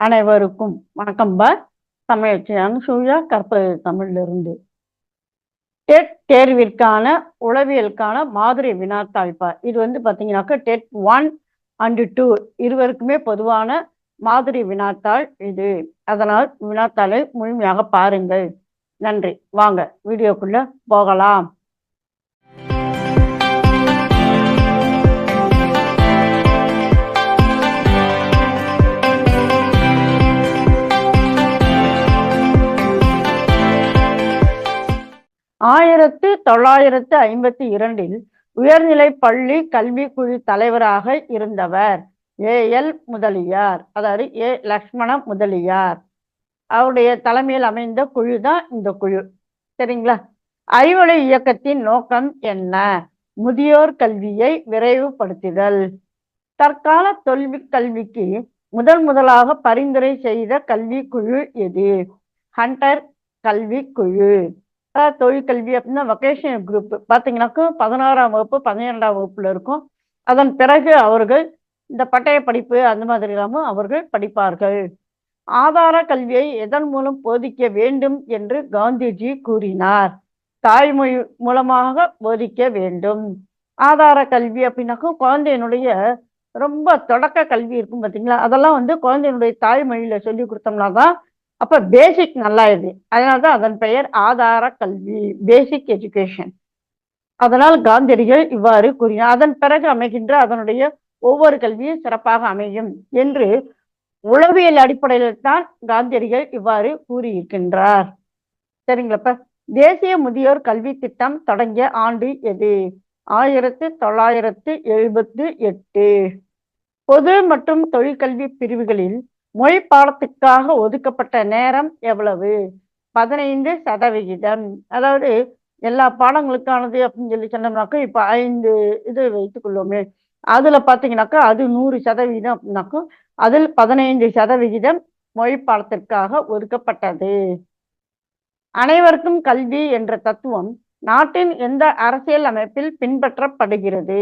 அனைவருக்கும் வணக்கம் பா. சமையல் அனுசூயா கற்பது தமிழிலிருந்து. டெட் தேர்விற்கான உளவியலுக்கான மாதிரி வினாத்தாள்பா இது வந்து பார்த்தீங்கன்னாக்கா டெட் ஒன் அண்டு டூ இருவருக்குமே பொதுவான மாதிரி வினாத்தாள் இது. அதனால் வினாத்தாளை முழுமையாக பாருங்கள். நன்றி. வாங்க வீடியோக்குள்ள போகலாம். ஆயிரத்து தொள்ளாயிரத்து ஐம்பத்தி இரண்டில் உயர்நிலை பள்ளி கல்விக்குழு தலைவராக இருந்தவர். ஏ. எல். முதலியார். அதாவது ஏ. லக்ஷ்மண முதலியார். அவருடைய தலைமையில் அமைந்த குழு தான் இந்த குழு. சரிங்களா? அறிவொளி இயக்கத்தின் நோக்கம் என்ன? முதியோர் கல்வியை விரைவுபடுத்துதல். தற்கால தொல்வி கல்விக்கு முதல் முதலாக பரிந்துரை செய்த கல்வி குழு எது? ஹண்டர் கல்வி குழு தொழிற்கல்வி அப்படின்னா வொகேஷனல் குரூப் பார்த்தீங்கன்னாக்கும் பதினாறாம் வகுப்பு பதினேழாம் வகுப்புல இருக்கும். அதன் பிறகு அவர்கள் இந்த பட்டய படிப்பு அந்த மாதிரி இல்லாமல் அவர்கள் படிப்பார்கள். ஆதார கல்வியை எதன் மூலம் போதிக்க வேண்டும் என்று காந்திஜி கூறினார். தாய்மொழி மூலமாக போதிக்க வேண்டும். ஆதார கல்வி அப்படின்னாக்கா குழந்தையினுடைய ரொம்ப தொடக்க கல்வி இருக்கும் பார்த்தீங்களா அதெல்லாம் வந்து குழந்தையினுடைய தாய்மொழியில சொல்லி கொடுத்தோம்னா தான் அப்ப பேசிக் நல்லா இது அதனால்தான் அதன் பெயர் ஆதார கல்வி பேசிக் எஜுகேஷன் அதனால் காந்தியடிகள் இவ்வாறு கூறினார். அதன் பிறகு அமைகின்ற அதனுடைய ஒவ்வொரு கல்வியும் சிறப்பாக அமையும் என்று உளவியல் அடிப்படையில் தான் காந்தியடிகள் இவ்வாறு கூறியிருக்கின்றார். சரிங்களப்ப தேசிய முதியோர் கல்வி திட்டம் தொடங்கிய ஆண்டு எது? ஆயிரத்தி தொள்ளாயிரத்து எழுபத்து எட்டு. பொது மற்றும் தொழிற்கல்வி பிரிவுகளில் மொழி பாடத்துக்காக ஒதுக்கப்பட்ட நேரம் எவ்வளவு? பதினைந்து சதவிகிதம். அதாவது எல்லா பாடங்களுக்கானது அப்படின்னு சொல்லி சொன்னோம்னாக்கா இப்போ ஐந்து இது வைத்துக் கொள்வோமே. அதுல பாத்தீங்கன்னாக்கா அது நூறு சதவிகிதம் அப்படின்னாக்கும் அதில் பதினைந்து சதவிகிதம் மொழி பாடத்திற்காக ஒதுக்கப்பட்டது. அனைவருக்கும் கல்வி என்ற தத்துவம் நாட்டின் எந்த அரசியல் அமைப்பில் பின்பற்றப்படுகிறது?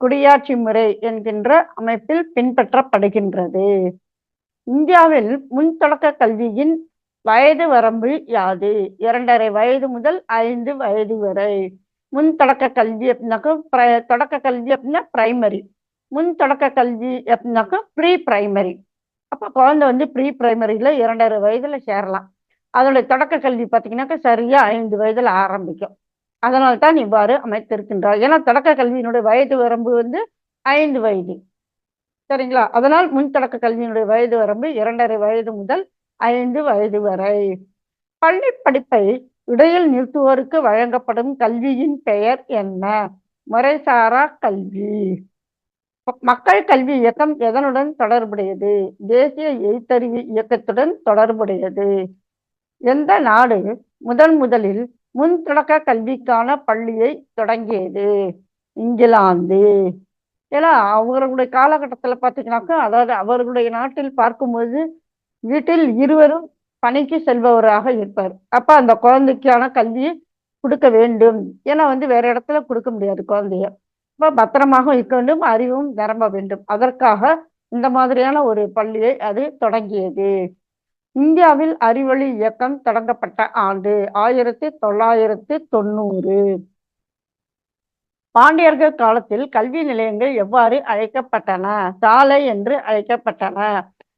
குடியாட்சி முறை என்கின்ற அமைப்பில் பின்பற்றப்படுகின்றது. இந்தியாவில் முன் தொடக்க கல்வியின் வயது வரம்பு யாது? இரண்டரை வயது முதல் ஐந்து வயது வரை. முன் தொடக்க கல்வி அப்படின்னாக்கா தொடக்க கல்வி அப்படின்னா பிரைமரி முன் தொடக்க கல்வி அப்படின்னாக்கா ப்ரீ பிரைமரி அப்போ குழந்தை வந்து ப்ரீ பிரைமரியில் இரண்டரை வயதில் சேரலாம். அதனுடைய தொடக்க கல்வி பார்த்தீங்கன்னாக்கா சரியாக ஐந்து வயதில் ஆரம்பிக்கும். அதனால்தான் இவ்வாறு அமைத்திருக்கின்றார். ஏன்னா தொடக்க கல்வியினுடைய வயது வரம்பு வந்து ஐந்து வயது. சரிங்களா? அதனால் முன்தொடக்க கல்வியினுடைய வயது வரம்பு இரண்டரை வயது முதல் ஐந்து வயது வரை. பள்ளி படிப்பை இடையில் நிறுத்துவோருக்கு வழங்கப்படும் கல்வியின் பெயர் என்ன? முறைசாரா கல்வி. மக்கள் கல்வி இயக்கம் எதனுடன் தொடர்புடையது? தேசிய எழுத்தறிவு இயக்கத்துடன் தொடர்புடையது. எந்த நாடு முதன் முதலில் முன் தொடக்க கல்விக்கான பள்ளியை தொடங்கியது? இங்கிலாந்து. ஏன்னா அவர்களுடைய காலகட்டத்தில் பார்த்தீங்கன்னாக்கா அதாவது அவர்களுடைய நாட்டில் பார்க்கும்போது வீட்டில் இருவரும் பணிக்கு செல்பவராக இருப்பார். அப்ப அந்த குழந்தைக்கான கல்வியை கொடுக்க வேண்டும். ஏன்னா வந்து வேற இடத்துல கொடுக்க முடியாது குழந்தைய. அப்ப பத்திரமாக இருக்க வேண்டும் அறிவும் நிரம்ப வேண்டும். அதற்காக இந்த மாதிரியான ஒரு பள்ளியை அது தொடங்கியது. இந்தியாவில் அறிவொளி இயக்கம் தொடங்கப்பட்ட ஆண்டு ஆயிரத்தி தொள்ளாயிரத்தி தொண்ணூறு. பாண்டியர்கள் காலத்தில் கல்வி நிலையங்கள் எவ்வாறு அழைக்கப்பட்டன? சாலை என்று அழைக்கப்பட்டன.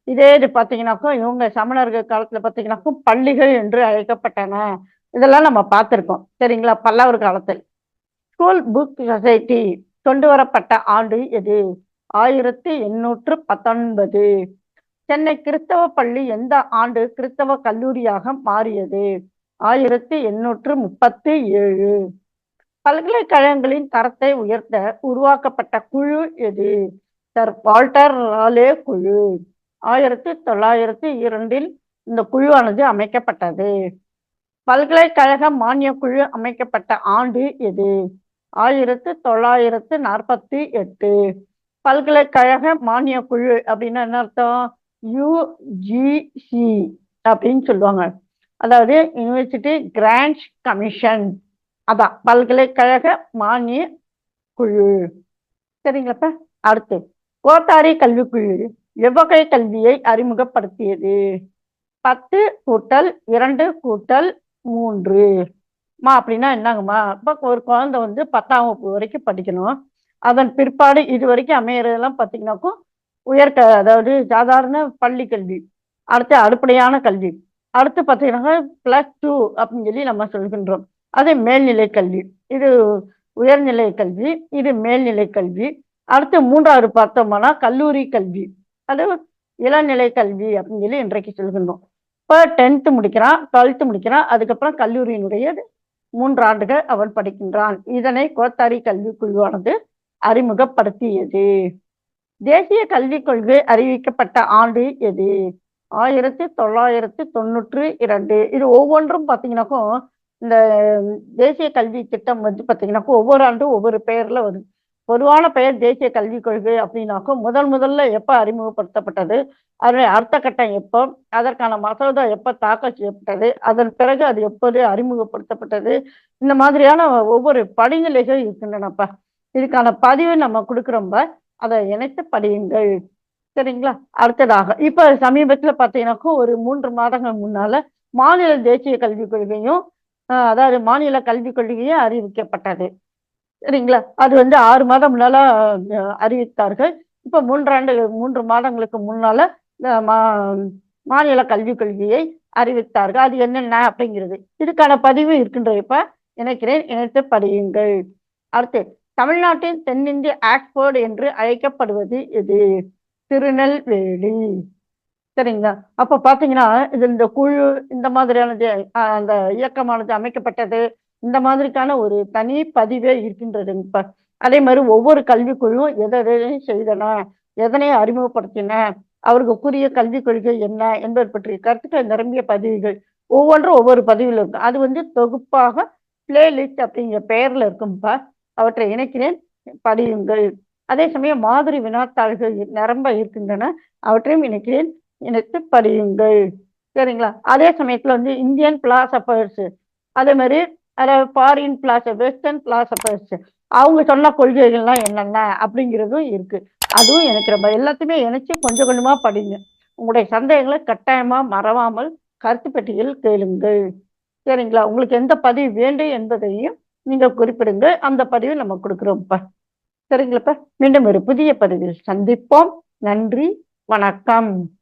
இதே இது பார்த்தீங்கன்னாக்கும் இவங்க சமணர்கள் காலத்துல பார்த்தீங்கன்னாக்கும் பள்ளிகள் என்று அழைக்கப்பட்டன. இதெல்லாம் நம்ம பார்த்துருக்கோம். சரிங்களா? பல்லவர் காலத்தில். ஸ்கூல் புக் சொசைட்டி கொண்டு வரப்பட்ட ஆண்டு எது? ஆயிரத்தி எண்ணூற்று பத்தொன்பது. சென்னை கிறிஸ்தவ பள்ளி எந்த ஆண்டு கிறிஸ்தவ கல்லூரியாக மாறியது? ஆயிரத்தி எண்ணூற்று முப்பத்தி ஏழு. பல்கலைக்கழகங்களின் தரத்தை உயர்த்த உருவாக்கப்பட்ட குழு எது? சர் வால்டர் ராலே குழு. ஆயிரத்தி தொள்ளாயிரத்தி இரண்டில் இந்த குழுவானது அமைக்கப்பட்டது. பல்கலைக்கழக மானிய குழு அமைக்கப்பட்ட ஆண்டு எது? ஆயிரத்து தொள்ளாயிரத்து நாற்பத்தி எட்டு. பல்கலைக்கழக மானிய குழு அப்படின்னா என்ன அர்த்தம்? யுஜிசி அப்படின்னு சொல்லுவாங்க. அதாவது யூனிவர்சிட்டி கிராண்ட் கமிஷன் அதான் பல்கலைக்கழக மானிய குழு. சரிங்களாப்ப அடுத்து கோத்தாரி கல்விக்குழு எவ்வகை கல்வியை அறிமுகப்படுத்தியது? பத்து கூட்டல் இரண்டு கூட்டல் மூன்று. மா அப்படின்னா என்னங்கம்மா? இப்போ ஒரு குழந்தை வந்து பத்தாம் வகுப்பு வரைக்கும் படிக்கணும். அதன் பிற்பாடு இது வரைக்கும் அமையறதெல்லாம் பார்த்தீங்கன்னாக்கும் உயர்க அதாவது சாதாரண பள்ளி கல்வி. அடுத்து அடிப்படையான கல்வி. அடுத்து பார்த்தீங்கன்னா ப்ளஸ் டூ அப்படின்னு சொல்லி நம்ம சொல்கின்றோம். அது மேல்நிலை கல்வி. இது உயர்நிலை கல்வி இது மேல்நிலை கல்வி. அடுத்து மூன்றாவது பார்த்தோம்னா கல்லூரி கல்வி. அது இளநிலை கல்வி அப்படின்னு சொல்லி இன்றைக்கு சொல்கின்றோம். இப்போ டென்த்து முடிக்கிறான் டுவெல்த்து முடிக்கிறான் அதுக்கப்புறம் கல்லூரியினுடைய மூன்று ஆண்டுகள் அவன் படிக்கின்றான். இதனை கோத்தாரி கல்விக் குழுவானது அறிமுகப்படுத்தியது. தேசிய கல்விக் கொள்கை அறிவிக்கப்பட்ட ஆண்டு எது? ஆயிரத்தி தொள்ளாயிரத்தி தொண்ணூற்று இரண்டு. இது ஒவ்வொன்றும் பார்த்தீங்கன்னாக்கும் இந்த தேசிய கல்வி திட்டம் வந்து பார்த்தீங்கன்னாக்கும் ஒவ்வொரு ஆண்டும் ஒவ்வொரு பெயர்ல வருது பொதுவான பெயர் தேசிய கல்விக் கொள்கை அப்படின்னாக்கும் முதல் முதல்ல எப்போ அறிமுகப்படுத்தப்பட்டது அதனுடைய அடுத்த கட்டம் எப்போ அதற்கான மசோதா எப்போ தாக்கல் செய்யப்பட்டது அதன் பிறகு அது எப்போது அறிமுகப்படுத்தப்பட்டது இந்த மாதிரியான ஒவ்வொரு படிநிலைகள் இருக்கின்றனப்பா. இதுக்கான பதிவு நம்ம கொடுக்குறோம்ப. அதை இணைத்து படியுங்கள். சரிங்களா? அடுத்ததாக இப்போ சமீபத்தில் பார்த்தீங்கன்னாக்கும் ஒரு மூன்று மாதங்கள் முன்னால மாநில தேசிய கல்விக் கொள்கையும் அதாவது மாநில கல்விக் கொள்கையே அறிவிக்கப்பட்டது. சரிங்களா? அது வந்து ஆறு மாதம் முன்னால அறிவித்தார்கள். இப்போ மூன்றாண்டு மூன்று மாதங்களுக்கு முன்னால மாநில கல்விக் கொள்கையை அறிவித்தார்கள். அது என்னென்ன அப்படிங்கிறது. இதுக்கான பதிவு இருக்கின்றது இப்ப நினைக்கிறேன். இணைத்து படியுங்கள். அடுத்து தமிழ்நாட்டின் தென்னிந்திய ஆக்ஸ்போர்டு என்று அழைக்கப்படுவது இது திருநெல்வேலி. சரிங்களா? அப்ப பாத்தீங்கன்னா இது இந்த குழு இந்த மாதிரியானது அந்த இயக்கமானது அமைக்கப்பட்டது இந்த மாதிரிக்கான ஒரு தனி பதிவே இருக்கின்றது இப்ப அதே மாதிரி ஒவ்வொரு கல்விக்குழுவும் எதையும் செய்தன எதனை அறிமுகப்படுத்தின அவர்களுக்குரிய கல்விக் கொள்கை என்ன என்பது பற்றிய கருத்துக்கள் நிரம்பிய பதிவுகள். ஒவ்வொன்றும் ஒவ்வொரு பதிவில் இருக்கும் அது வந்து தொகுப்பாக பிளேலிஸ்ட் அப்படிங்கிற பெயர்ல இருக்கும்பா. அவற்றை இணைக்கிறேன். படியுங்கள். அதே சமயம் மாதிரி வினாத்தாள்கள் நிரம்ப இருக்கின்றன. அவற்றையும் இணைக்கிறேன். எனக்கு படியுங்கள். சரிங்களா? அதே சமயத்தில் வந்து இந்தியன் பிலாசபர்ஸ் அதே மாதிரி அதாவது ஃபாரின் பிலாசபர் வெஸ்டர்ன் பிலாசபர்ஸ் அவங்க சொன்ன கொள்கைகள்லாம் என்னென்ன அப்படிங்கிறதும் இருக்கு. அதுவும் எனக்கு ரொம்ப எல்லாத்தையுமே இணைச்சு கொஞ்சம் கொஞ்சமாக படிங்க. உங்களுடைய சந்தேகங்களை கட்டாயமாக மறவாமல் கருத்து பெட்டியில் கேளுங்கள். சரிங்களா? உங்களுக்கு எந்த பதிவு வேண்டும் என்பதையும் நீங்கள் குறிப்பிடுங்க அந்த பதிவு நம்ம கொடுக்குறோம்ப்பா சரிங்களாப்பா மீண்டும் ஒரு புதிய பதிவில் சந்திப்போம். நன்றி. வணக்கம்.